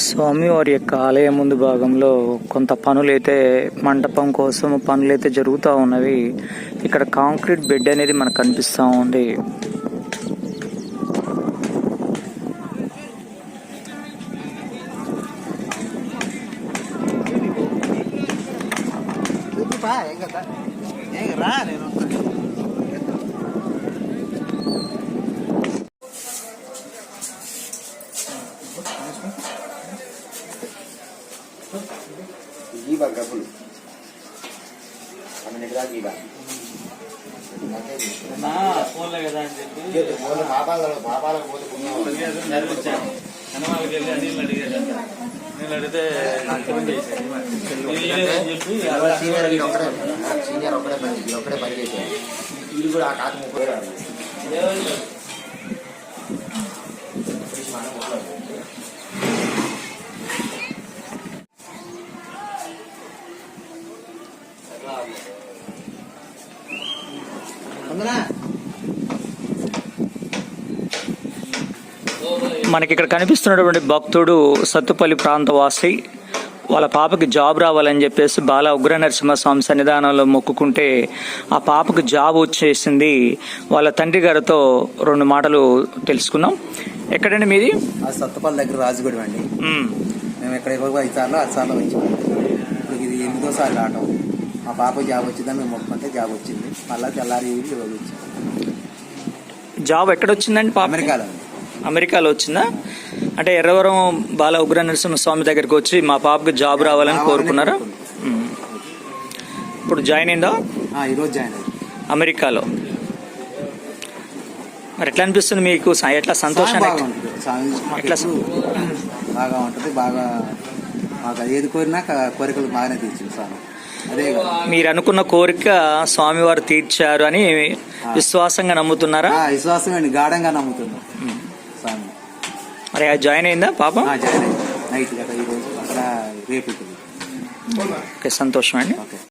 స్వామివారి యొక్క ఆలయం ముందు భాగంలో కొంత పనులైతే మంటపం కోసం పనులైతే జరుగుతూ ఉన్నవి. ఇక్కడ కాంక్రీట్ బెడ్ అనేది మనకు కనిపిస్తూ ఉంది. ఇవ్వ డబ్బులు ఆమె దగ్గర ఇవ్వ ఫోన్లే కదా అని చెప్పి పోతే పాపాలకు పాపాలకు పోతే హనుమాలకి వెళ్ళి అనిల్ అడిగాడు నేను అడిగితే ఇది చెప్పి సీనియర్ ఒక్కడే సీనియర్ ఒక్కడే పని ఒక్కడే పని చేశాడు వీడు కూడా ఆ కాదు ముప్పై మనకి ఇక్కడ కనిపిస్తున్నటువంటి భక్తుడు సత్తుపల్లి ప్రాంతవాసి వాళ్ళ పాపకి జాబ్ రావాలని చెప్పేసి బాల ఉగ్ర నరసింహస్వామి సన్నిధానంలో మొక్కుకుంటే ఆ పాపకు జాబ్ వచ్చేసింది. వాళ్ళ తండ్రి గారితో రెండు మాటలు తెలుసుకున్నాం ఎక్కడండి మీది? సత్తపల్లి దగ్గర రాజుగూడెం అండి. మ్మ్. ఇక్కడ ఇరవై ఐదు సార్లు ఆరు సార్లు ఇది ఎనిమిదో సార్లు రావటం మా పాప జాబ్ వచ్చిందని మేము మొక్కుంటే జాబ్ వచ్చింది. మళ్ళీ తెల్లారి వచ్చింది. జాబ్ ఎక్కడ వచ్చిందండి పాప అమెరికాలో. అమెరికాలో వచ్చిందా? అంటే ఎర్రవరం బాల ఉగ్ర నరసింహస్వామి దగ్గరికి వచ్చి మా పాపకి జాబ్ రావాలని కోరుకున్నారా. ఇప్పుడు జాయిన్ అయిందా? ఈరోజు జాయిన్ అమెరికాలో. మరి ఎట్లా అనిపిస్తుంది మీకు? ఎట్లా సంతోషం ఎట్లా బాగా ఉంటుంది బాగా మాకు ఏది కోరినా కోరికలు బాగానే తీర్చింది సార్. మీరు అనుకున్న కోరిక స్వామివారు తీర్చారు అని విశ్వాసంగా నమ్ముతున్నారా? ఆ, విశ్వాసం అండి గాఢంగా నమ్ముతున్నాం. స్వామి. మరి అది జాయిన్ అయిందా పాప? జాయిన్ అయ్యింది నైట్ కదా ఈరోజు అక్కడ రేపు ఉంటుంది. ఓకే సంతోషం అండి.